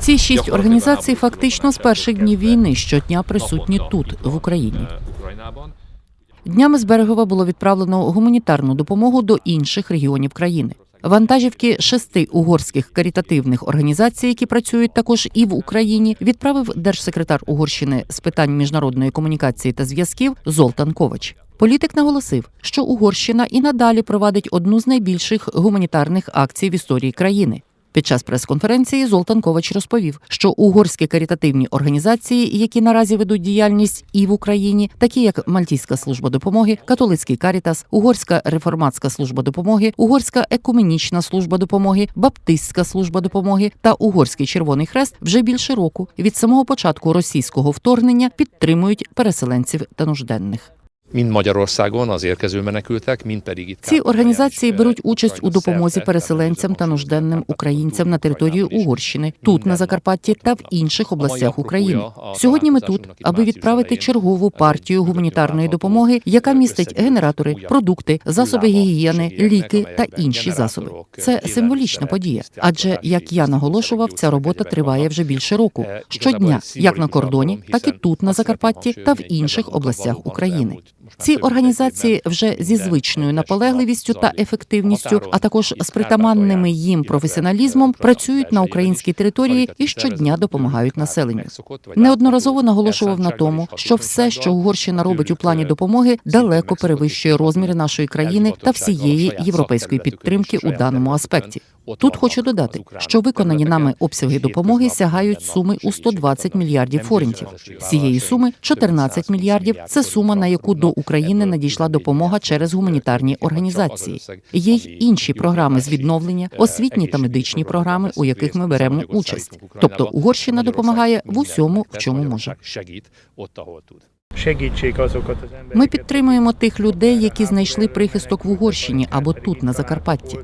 Ці шість організацій фактично з перших днів війни щодня присутні тут, в Україні. eh, Днями з Берегова було відправлено гуманітарну допомогу до інших регіонів країни. Вантажівки шести угорських карітативних організацій, які працюють також і в Україні, відправив держсекретар Угорщини з питань міжнародної комунікації та зв'язків Золтан Ковач. Політик наголосив, що Угорщина і надалі провадить одну з найбільших гуманітарних акцій в історії країни. Під час прес-конференції Золтан Ковач розповів, що угорські карітативні організації, які наразі ведуть діяльність і в Україні, такі як Мальтійська служба допомоги, католицький карітас, Угорська реформатська служба допомоги, Угорська екуменічна служба допомоги, Баптистська служба допомоги та Угорський Червоний Хрест вже більше року від самого початку російського вторгнення підтримують переселенців та нужденних. Mind Magyarországon az érkező menekültek, mind pedig itt Ці організації беруть участь у допомозі переселенцям та нужденним українцям на території Угорщини, тут на Закарпатті та в інших областях України. Сьогодні ми тут, аби відправити чергову партію гуманітарної допомоги, яка містить генератори, продукти, засоби гігієни, ліки та інші засоби. Це символічна подія. Адже як я наголошував, ця робота триває вже більше року. Щодня, як на кордоні, так і тут на Закарпатті та в інших областях України. Ці організації вже зі звичною наполегливістю та ефективністю, а також з притаманними їм професіоналізмом, працюють на українській території і щодня допомагають населенню. Неодноразово наголошував на тому, що все, що Угорщина робить у плані допомоги, далеко перевищує розміри нашої країни та всієї європейської підтримки у даному аспекті. Тут хочу додати, що виконані нами обсяги допомоги сягають суми у 120 мільярдів форінтів. Цієї суми 14 мільярдів це сума, на яку до України надійшла допомога через гуманітарні організації. Є й інші програми з відновлення, освітні та медичні програми, у яких ми беремо участь. Тобто Угорщина допомагає в усьому, в чому може. Ми підтримуємо тих людей, які знайшли прихисток в Угорщині або тут на Закарпатті.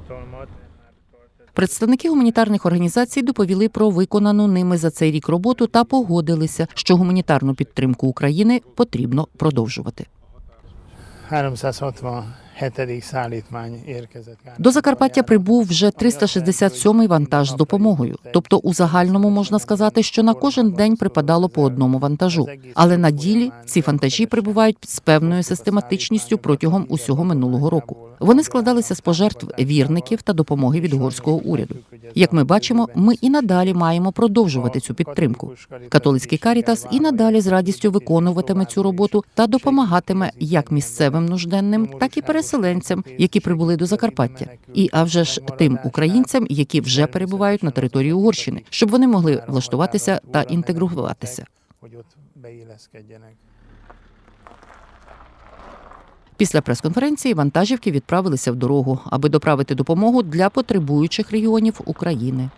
Представники гуманітарних організацій доповіли про виконану ними за цей рік роботу та погодилися, що гуманітарну підтримку України потрібно продовжувати. 367. szállítmány érkezett. До Закарпаття прибув вже 367-й вантаж з допомогою. Тобто, у загальному можна сказати, що на кожен день припадало по одному вантажу. Але на ділі ці вантажі прибувають з певною систематичністю протягом усього минулого року. Вони складалися з пожертв вірників та допомоги від угорського уряду. Як ми бачимо, ми і надалі маємо продовжувати цю підтримку. Католицький карітас і надалі з радістю виконуватиме цю роботу та допомагатиме як місцевим нужденним, так і переселенцям, які прибули до Закарпаття, і а вже ж тим українцям, які вже перебувають на території Угорщини, щоб вони могли влаштуватися та інтегруватися. Після прес-конференції вантажівки відправилися в дорогу, аби доправити допомогу для потребуючих регіонів України.